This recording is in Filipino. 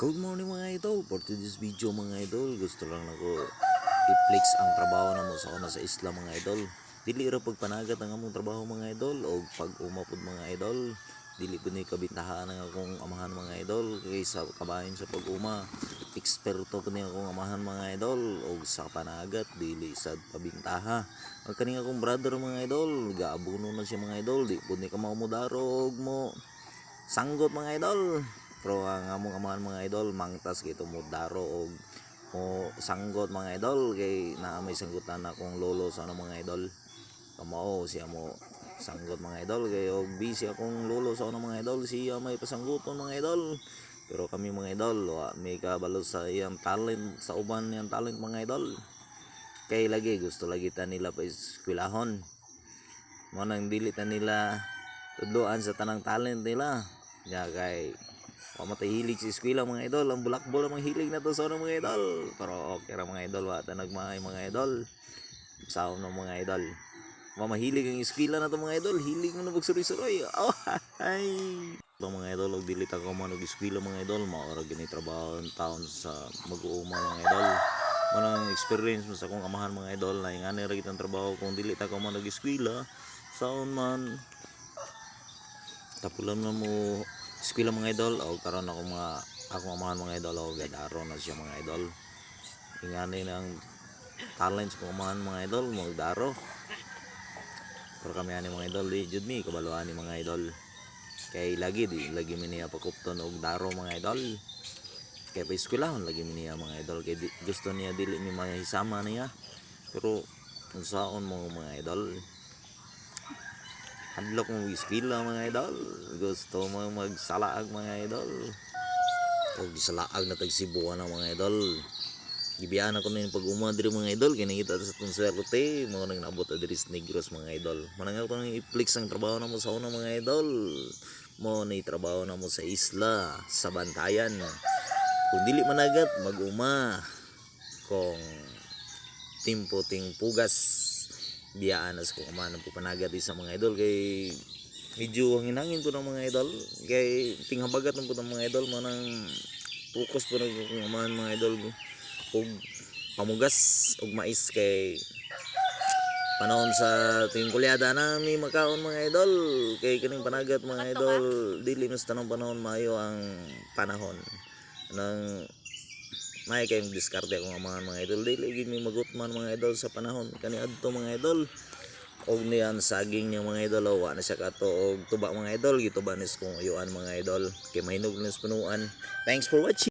Good morning mga idol. For today's video mga idol, gusto lang ako i-flex ang trabaho na mo sa una sa isla mga idol. Dili ra pagpanagat ang among trabaho mga idol o pag umapod mga idol. Dili ko ni kabintahaan ang akong amahan mga idol kay sa kabahin sa pag-uma. Eksperto ko ni akong amahan mga idol o sa panagat dili sad pabintaha. Ang kaning akong brother mga idol, gaabuno na siya mga idol, di pud ni ka maumudaro og mo sanggot mga idol. Pero ang among amahan mga idol, mangtas kito mo daro og mo sanggot mga idol kay naa may sanggutan akong lolo sa ano mga idol. Kamao siya mo sanggot mga idol kay og busy akong lolo sa ano mga idol siya may pasangguton mga idol. Pero kami mga idol, wa may kabalo sa iyang talent sa uban niyang talent mga idol. Kay lagi gusto lagi ta nila pa eskwelahon. Mo nang dili ta nila tudloan sa tanang talent nila. Ya kay Pamatay hilig sa eskwela mga idol. Ang bulakbol ang hilig na to sa unang mga idol. Pero okay ra mga idol. Wata nagmay mga idol. Sao ng mga idol. Mamahilig ang eskwela na to mga idol. Hilig mo na magsuroy-suroy. Oh, ay. Ito mga idol. Og dili ta ko man og eskwela mga idol. Maora gini trabaho ang taon sa mag-uuma mga idol. Manang experience mo sa akong amahan mga idol. Na yung ani ra kitang trabaho kung dili ta ko man og eskwela. Saon man. Tapulan na mo eskwela mga idol. O karon ako mga akong amahan mga idol. O gadaro na siya mga idol. Ingani ng talents ko amahan mga idol magdaro. Pero kami ani mga idol di jud mi kabaluan ni mga idol. Kay lagi di lagi mi niya pakupton og daro mga idol. Kay pa eskwelahon lagi mi niya mga idol. Kay di, gusto niya dili mi mahisama niya. Pero kung saon mo mga idol hadlok mo eskwela mga idol. Gusto mo magsalaag mga idol. O salaag na tagsibuan ng mga idol. Gibiyaan ako na yung pag diri mga idol. Kaya nakita sa itong swerte. Mga nang naabot na diri negros mga idol. Manang ako nang i-flex ang trabaho na mo sa una mga idol. Mo na trabaho na mo sa isla sa bantayan. Kung dili managat mag-uma. Kung timpo ting pugas biyaan as ko kamana po panagat sa mga idol. Kay medyo ang hinangin ko ng mga idol. Kay tinghabagat ng po ng mga idol manang focus po ng kung amahan mga idol ug pamugas ug mais kay panahon sa tuwing kulyada na may makaon mga idol. Kay kaning panagat mga idol dili mas tanong panahon maayo ang panahon nang may kayong diskarte kung amahan mga idol. Dili gid mi magutman mga idol sa panahon. Kani adto mga idol. Og niyan saging niya mga idol. Wa na siya kato. Og tuba mga idol. Gituba nis kung uyuan mga idol. Kay mahinog nis punuan. Thanks for watching